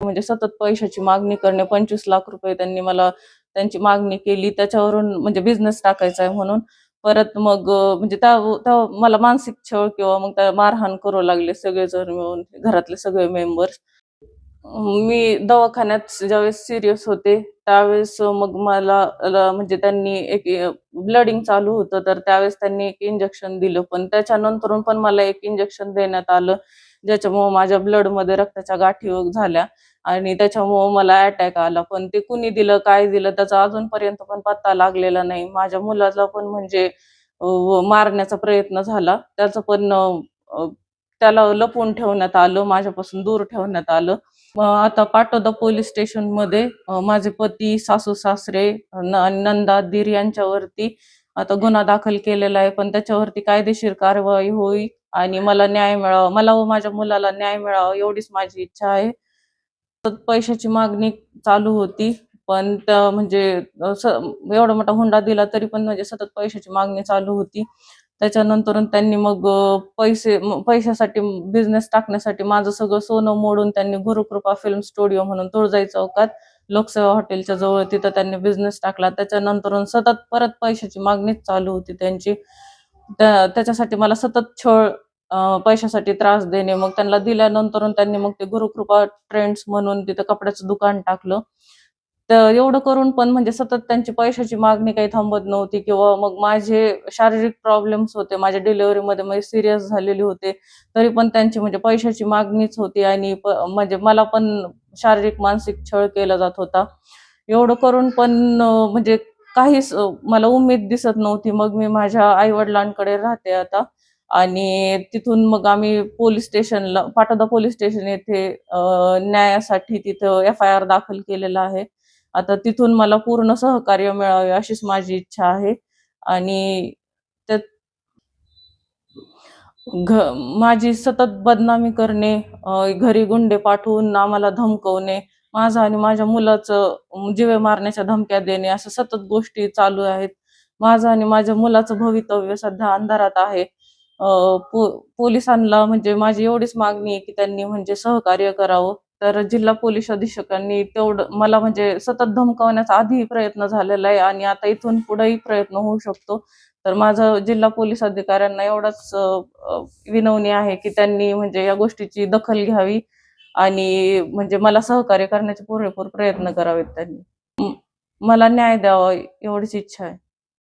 म्हणजे सतत पैशाची मागणी करणे पंचवीस लाख रुपये त्यांनी मला त्यांची मागणी केली. त्याच्यावरून म्हणजे बिझनेस टाकायचा आहे म्हणून. परत मग म्हणजे त्या मला मानसिक छळ किंवा मग त्या मारहाण करू लागले सगळेजण मिळून घरातले सगळे मेंबर्स मी दवाखान्यात ज्यावेळेस सिरियस होते त्यावेळेस मग मला म्हणजे त्यांनी एक ब्लडिंग चालू होतं तर त्यावेळेस त्यांनी एक इंजेक्शन दिलं. पण त्याच्यानंतरून पण मला एक इंजेक्शन देण्यात आलं ज्याच्यामुळे माझ्या ब्लडमध्ये रक्ताच्या गाठी झाल्या आणि त्याच्यामुळे मला अटॅक आला. पण ते कुणी दिलं काय दिलं त्याचा अजूनपर्यंत पण पत्ता लागलेला नाही. माझ्या मुलाचा पण म्हणजे मारण्याचा प्रयत्न झाला. त्याचं पण त्याला लपवून ठेवण्यात आलं माझ्यापासून दूर ठेवण्यात आलं. मग आता पाटोदा पोलीस स्टेशनमध्ये माझे पती सासू सासरे आणि नंदा दीर यांच्यावरती आता गुन्हा दाखल केलेला आहे. पण त्याच्यावरती कायदेशीर कारवाई होईल आणि मला न्याय मिळावा. मला व माझ्या मुलाला न्याय मिळावा एवढीच माझी इच्छा आहे. पैशाची मागणी चालू होती. पण त्या म्हणजे एवढा मोठा हुंडा दिला तरी पण म्हणजे सतत पैशाची मागणी चालू होती. त्याच्यानंतर त्यांनी मग पैसे पैशासाठी बिझनेस टाकण्यासाठी माझं सगळं सोनं मोडून त्यांनी गुरुकृपा फिल्म स्टुडिओ म्हणून तुळजाई चौकात लोकसेवा हॉटेलच्या जवळ तिथं त्यांनी बिझनेस टाकला. त्याच्यानंतर सतत परत पैशाची मागणीच चालू होती त्यांची. त्याच्यासाठी मला सतत छळ पैशासाठी त्रास देणे मग त्यांना दिल्यानंतर त्यांनी मग ते गुरुकृपा ट्रेंड्स म्हणून तिथं कपड्याचं दुकान टाकलं. तर एवढं करून पण म्हणजे सतत त्यांची पैशाची मागणी काही थांबत नव्हती किंवा मग माझे शारीरिक प्रॉब्लेम्स होते माझ्या डिलिव्हरीमध्ये म्हणजे सिरियस झालेले होते तरी पण त्यांची म्हणजे पैशाची मागणीच होती आणि म्हणजे मला पण शारीरिक मानसिक छळ केला जात होता. एवढं करून पण म्हणजे काहीच मला उमेद दिसत नव्हती. मग मी माझ्या आई वडिलांकडे राहते आता आणि तिथून मग आम्ही पोलीस स्टेशनला पाटोदा पोलीस स्टेशन येथे न्यायासाठी तिथं एफ आय आर दाखल केलेला आहे. आता तिथून मला पूर्ण सहकार्य मिळावे अशीच माझी इच्छा आहे. आणि त्यात घ माझी सतत बदनामी करणे घरी गुंडे पाठवून आम्हाला धमकवणे माझं आणि माझ्या मुलाचं जीवे मारण्याच्या धमक्या देणे असं सतत गोष्टी चालू आहेत. माझं आणि माझ्या मुलाचं भवितव्य सध्या अंधारात आहे. पो पोलिसांना म्हणजे माझी एवढीच मागणी आहे की त्यांनी म्हणजे सहकार्य करावं. तर जिल्हा पोलीस अधीक्षकांनी तेवढं मला म्हणजे सतत धमकावण्याचा आधीही प्रयत्न झालेला आहे आणि आता इथून पुढेही प्रयत्न होऊ शकतो. तर माझं जिल्हा पोलीस अधिकाऱ्यांना एवढाच विनवणी आहे की त्यांनी म्हणजे या गोष्टीची दखल घ्यावी आणि म्हणजे मला सहकार्य करण्याचे पुरेपूर प्रयत्न करावेत त्यांनी. मला न्याय द्यावा एवढीच इच्छा आहे.